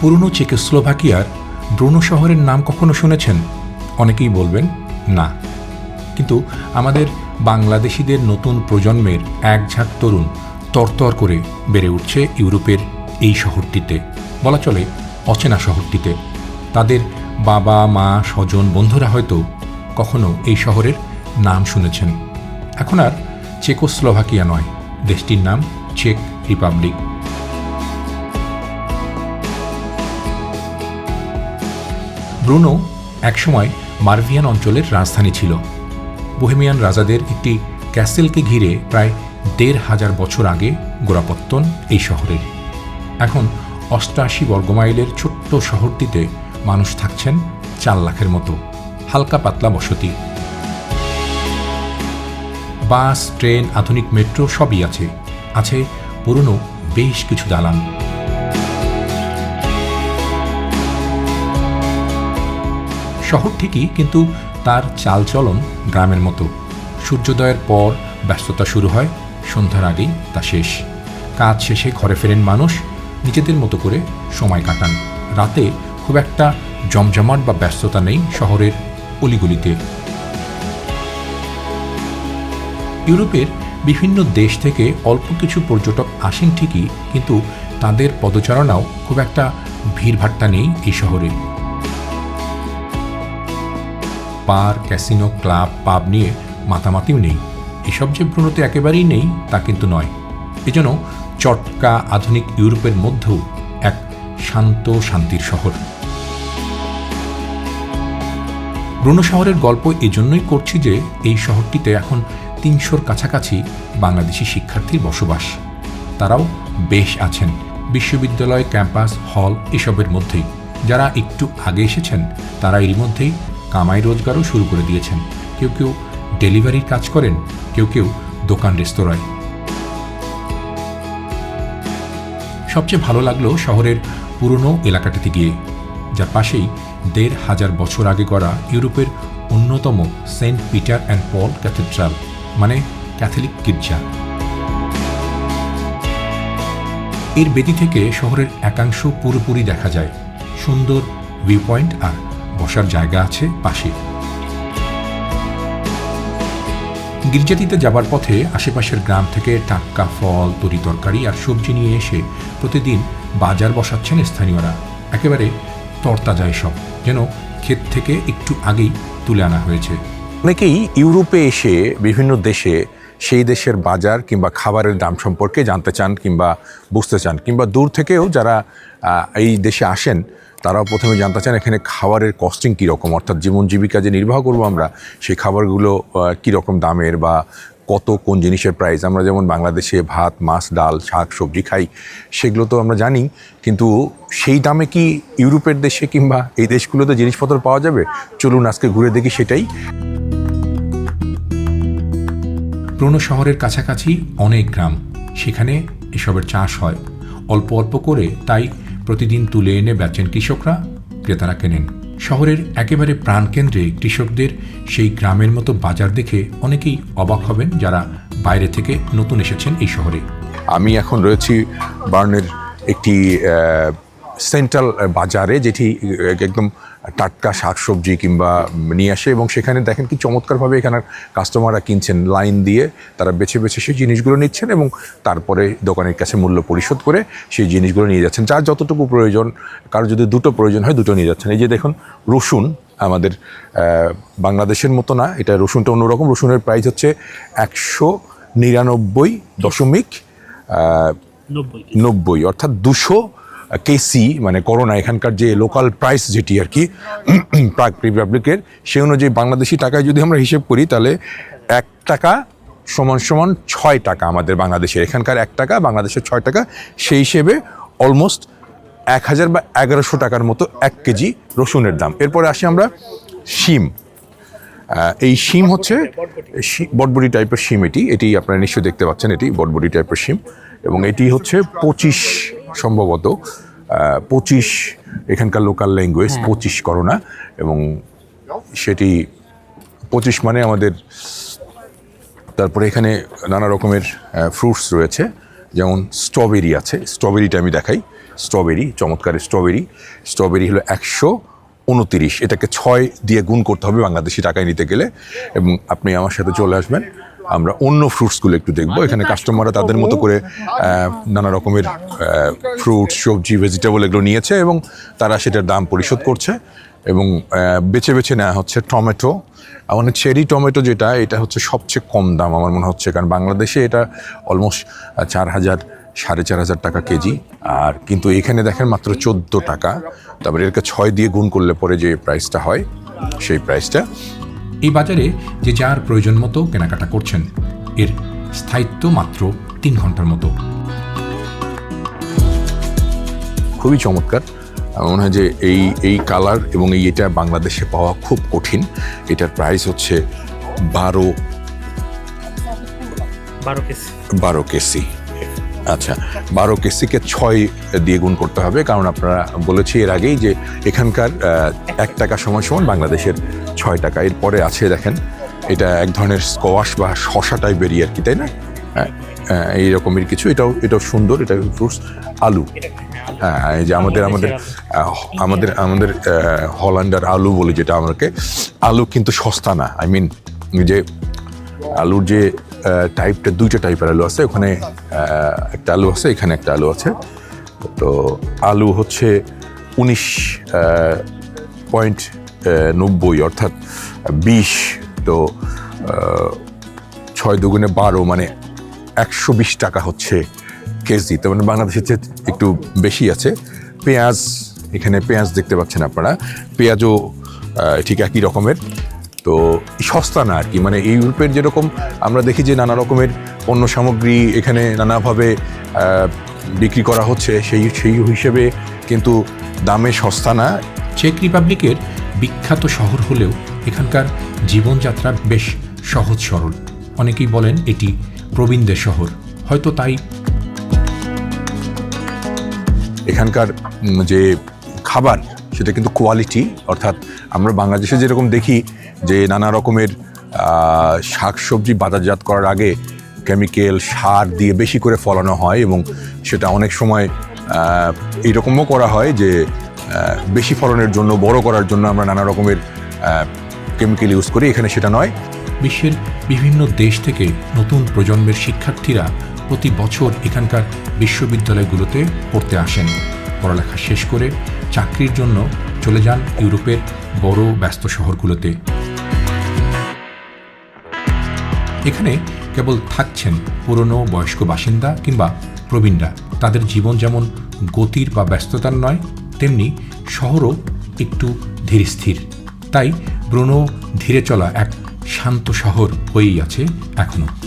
পুরনো চেকোস্লোভাকিয়ার ব্রুনো শহরের নাম কখনো শুনেছেন? অনেকেই বলবেন, না। কিন্তু আমাদের বাংলাদেশিদের নতুন প্রজন্মের এক ঝাঁক তরুণ তরতর করে বেড়ে উঠছে ইউরোপের এই শহরটিতে। বলা চলে অচেনা শহরটিতে। তাদের বাবা, মা, স্বজন, বন্ধুরা হয়তো কখনো এই শহরের নাম শুনেছেন। এখন আর চেকোস্লোভাকিয়া নয়। দেশটির নাম চেক রিপাবলিক ব্রুনো একসময় মার্ভিয়ান অঞ্চলের রাজধানী ছিল। বোহেমিয়ান রাজাদের একটি ক্যাসেলকে ঘিরে প্রায় দেড় হাজার বছর আগে গোড়াপত্তন এই শহরের। এখন অষ্টআশি বর্গমাইলের ছোট্ট শহরটিতে মানুষ থাকছেন চার লাখের মতো, হালকা পাতলা বসতি। বাস, ট্রেন, আধুনিক মেট্রো সবই আছে। আছে পুরনো বেশ কিছু দালান। শহর ঠিকই, কিন্তু তার চালচলন গ্রামের মতো। সূর্যোদয়ের পর ব্যস্ততা শুরু হয়, সন্ধ্যার আগেই তা শেষ। কাজ শেষে ঘরে ফেরেন মানুষ, নিজেদের মতো করে সময় কাটান। রাতে খুব একটা জমজমাট বা ব্যস্ততা নেই শহরের অলিগলিতে। ইউরোপের বিভিন্ন দেশ থেকে অল্প কিছু পর্যটক আসেন ঠিকই, কিন্তু তাদের পদচারণাও খুব একটা ভিড়ভাট্টা নেই এই শহরে। বার ক্যাসিনো, ক্লাব, পাব নিয়ে মাতামাতিও নেই। এসব যে ব্রুনোতে একেবারেই নেই, তা কিন্তু নয়। এজন্য চটকা আধুনিক ইউরোপের মধ্যেও এক শান্ত শান্তির শহর। ব্রুনো শহরের গল্প এজন্যই করছি যে, এই শহরটিতে এখন তিনশোর কাছাকাছি বাংলাদেশি শিক্ষার্থীর বসবাস। তারাও বেশ আছেন। বিশ্ববিদ্যালয়, ক্যাম্পাস, হল এসবের মধ্যেই। যারা একটু আগে এসেছেন, তারা এরই মধ্যেই কামাই রোজগারও শুরু করে দিয়েছেন। কেউ কেউ ডেলিভারির কাজ করেন, কেউ কেউ দোকান রেস্তোরাঁয়। সবচেয়ে ভালো লাগল শহরের পুরনো এলাকাটিতে গিয়ে, যার পাশেই দেড় হাজার বছর আগে করা ইউরোপের অন্যতম Saint Peter and Paul cathedral মানে ক্যাথলিক গির্জা। এর বেদি থেকে শহরের একাংশ পুরোপুরি দেখা যায়। সুন্দর ভিউ পয়েন্ট আর বসার জায়গা আছে পাশে। গির্জাটিতে যাবার পথে আশেপাশের গ্রাম থেকে টাটকা ফল, তরি তরকারি আর সবজি নিয়ে এসে প্রতিদিন বাজার বসাচ্ছেন স্থানীয়রা। একেবারে তরতাজা সব, যেন ক্ষেত থেকে একটু আগেই তুলে আনা হয়েছে। অনেকেই ইউরোপে এসে বিভিন্ন দেশে সেই দেশের বাজার কিংবা খাবারের দাম সম্পর্কে জানতে চান কিংবা বুঝতে চান কিংবা দূর থেকেও যারা এই দেশে আসেন তারাও প্রথমে জানতে চান এখানে খাবারের কস্টিং কীরকম? অর্থাৎ জীবন জীবিকা যে নির্বাহ করব আমরা, সেই খাবারগুলো কীরকম দামের বা কত কোন জিনিসের প্রাইস আমরা যেমন বাংলাদেশে ভাত, মাছ, ডাল, শাক, সবজি খাই, সেগুলো তো আমরা জানি, কিন্তু সেই দামে কি ইউরোপের দেশে কিংবা এই দেশগুলোতে জিনিসপত্র পাওয়া যাবে? চলুন আজকে ঘুরে দেখি সেটাই। পুরনো শহরের কাছাকাছি অনেক গ্রাম, সেখানে এসবের চাষ হয়। অল্প অল্প করে, তাই প্রতিদিন তুলে এনে বেচেন কৃষকরা, ক্রেতারা কেনেন। শহরের একেবারে প্রাণকেন্দ্রে কৃষকদের সেই গ্রামের মতো বাজার দেখে অনেকেই অবাক হবেন যারা বাইরে থেকে নতুন এসেছেন এই শহরে। আমি এখন রয়েছি বার্নের একটি সেন্ট্রাল বাজারে যেটি একদম টাটকা শাকসবজি কিংবা নিয়ে আসে এবং সেখানে দেখেন কি চমৎকারভাবে এখানে কাস্টমাররা কিনছেন। লাইন দিয়ে তারা বেছে বেছে সেই জিনিসগুলো নিচ্ছেন এবং তারপরে দোকানের কাছে মূল্য পরিশোধ করে সেই জিনিসগুলো নিয়ে যাচ্ছেন। যার যতটুকু প্রয়োজন কারও যদি দুটো প্রয়োজন হয় দুটো নিয়ে যাচ্ছেন। এই যে দেখুন রসুন আমাদের বাংলাদেশের মতো না এটা রসুনটা অন্যরকম। রসুনের প্রাইস হচ্ছে একশো নিরানব্বই দশমিক নব্বই। নব্বই অর্থাৎ দুশো কেসি মানে করোনা এখানকার যে লোকাল প্রাইস যেটি আর কি, প্রাক রিপাবলিকের সেই অনুযায়ী বাংলাদেশি টাকায় যদি আমরা হিসেব করি, তাহলে এক টাকা সমান সমান ছয় টাকা আমাদের বাংলাদেশের। এখানকার এক টাকা, বাংলাদেশের ছয় টাকা, সেই হিসেবে অলমোস্ট এক হাজার বা এগারোশো টাকার মতো এক কেজি রসুনের দাম। এরপরে আসি আমরা শিম। এই শিম হচ্ছে বটবডি টাইপের শিম এটি। এটি আপনারা নিশ্চয়ই দেখতে পাচ্ছেন, এটি বটবডি টাইপের শিম। এবং এটি হচ্ছে পঁচিশ সম্ভবত পঁচিশ এখানকার লোকাল ল্যাঙ্গুয়েজ পঁচিশ করোনা এবং সেটি পঁচিশ মানে আমাদের তারপরে এখানে নানা রকমের ফ্রুটস রয়েছে যেমন স্ট্রবেরি আছে। স্ট্রবেরিটা আমি দেখাই। স্ট্রবেরি চমৎকার স্ট্রবেরি স্ট্রবেরি হলো একশো উনতিরিশ। এটাকে ছয় দিয়ে গুণ করতে হবে বাংলাদেশি টাকায় নিতে গেলে। এবং আপনি আমার সাথে চলে আসবেন। আমরা অন্য ফ্রুটসগুলো একটু দেখব। এখানে কাস্টমাররা তাদের মতো করে নানা রকমের ফ্রুটস সবজি ভেজিটেবল এগুলো নিয়েছে এবং তারা সেটার দাম পরিশোধ করছে এবং বেছে বেছে নেওয়া হচ্ছে টমেটো। আমাদের চেরি টমেটো যেটা, এটা হচ্ছে সবচেয়ে কম দাম আমার মনে হচ্ছে। কারণ বাংলাদেশে এটা অলমোস্ট চার হাজার, সাড়ে চার হাজার টাকা কেজি। আর কিন্তু এখানে দেখেন মাত্র চোদ্দ টাকা। তারপরে এরকে ছয় দিয়ে গুণ করলে পরে যে প্রাইসটা হয়, সেই প্রাইসটা এই বাজারে যে যার প্রয়োজন মতো কেনাকাটা করছেন এর স্থায়িত্ব মাত্র তিন ঘণ্টার মতো। খুবই চমৎকার। আমার মনে হয় যে এই এই কালার এবং এই এটা বাংলাদেশে পাওয়া খুব কঠিন। এটার প্রাইস হচ্ছে বারো বারো কেজি বারো কেসি। আচ্ছা বারো কেসিকে ছয় দিয়ে গুণ করতে হবে, কারণ আপনারা বলেছি এর আগেই যে এখানকার এক টাকা সময় সমান বাংলাদেশের ছয় টাকা। এরপরে আছে দেখেন, এটা এক ধরনের স্কোয়াশ বা শশা টাইপেরই আর কি, তাই না? এই রকমের কিছু, এটাও এটাও সুন্দর, এটা ফ্রুটস আলু। হ্যাঁ এই যে আমাদের আমাদের আমাদের আমাদের হল্যান্ডার আলু বলি যেটা আমাকে, আলু কিন্তু সস্তা না আই মিন যে আলুর যে টাইপটা দুইটা টাইপের আলু আছে। ওখানে একটা আলু আছে, এখানে একটা আলু আছে। তো আলু হচ্ছে উনিশ পয়েন্ট নব্বই, অর্থাৎ বিশ, তো ছয় দুগুণে বারো মানে একশো বিশ টাকা হচ্ছে কেজি। তার মানে বাংলাদেশের চেয়ে একটু বেশি আছে, পেঁয়াজ, এখানে পেঁয়াজ দেখতে পাচ্ছেন আপনারা। পেঁয়াজও ঠিক একই রকমের। তো সস্তা না আর কি। মানে এই ইউরোপের যেরকম আমরা দেখি যে নানা রকমের পণ্য সামগ্রী এখানে নানাভাবে বিক্রি করা হচ্ছে সেই সেই হিসেবে কিন্তু দামে সস্তা না। চেক রিপাবলিকের বিখ্যাত শহর হলেও এখানকার জীবনযাত্রা বেশ সহজ সরল। অনেকেই বলেন এটি প্রবীণদের শহর। হয়তো তাই এখানকার যে খাবার সেটা কিন্তু কোয়ালিটি অর্থাৎ আমরা বাংলাদেশে যেরকম দেখি যে নানা রকমের শাক সবজি বাজারজাত করার আগে কেমিক্যাল সার দিয়ে বেশি করে ফলানো হয় এবং সেটা অনেক সময় এইরকমও করা হয় যে বেশি ফলনের জন্য, বড় করার জন্য আমরা নানা রকমের কেমিক্যাল ইউজ করি। এখানে সেটা নয়। বিশ্বের বিভিন্ন দেশ থেকে নতুন প্রজন্মের শিক্ষার্থীরা প্রতি বছর এখানকার বিশ্ববিদ্যালয়গুলোতে পড়তে আসেন। পড়ালেখা শেষ করে চাকরির জন্য চলে যান ইউরোপের বড় ব্যস্ত শহরগুলোতে। এখানে কেবল থাকছেন পুরনো বয়স্ক বাসিন্দা কিংবা প্রবীণরা। তাদের জীবন যেমন গতির বা ব্যস্ততার নয়, তেমনি শহরও একটু ধীর স্থির। তাই ব্রণ ধীরে চলা এক শান্ত শহর হয়েই আছে এখনও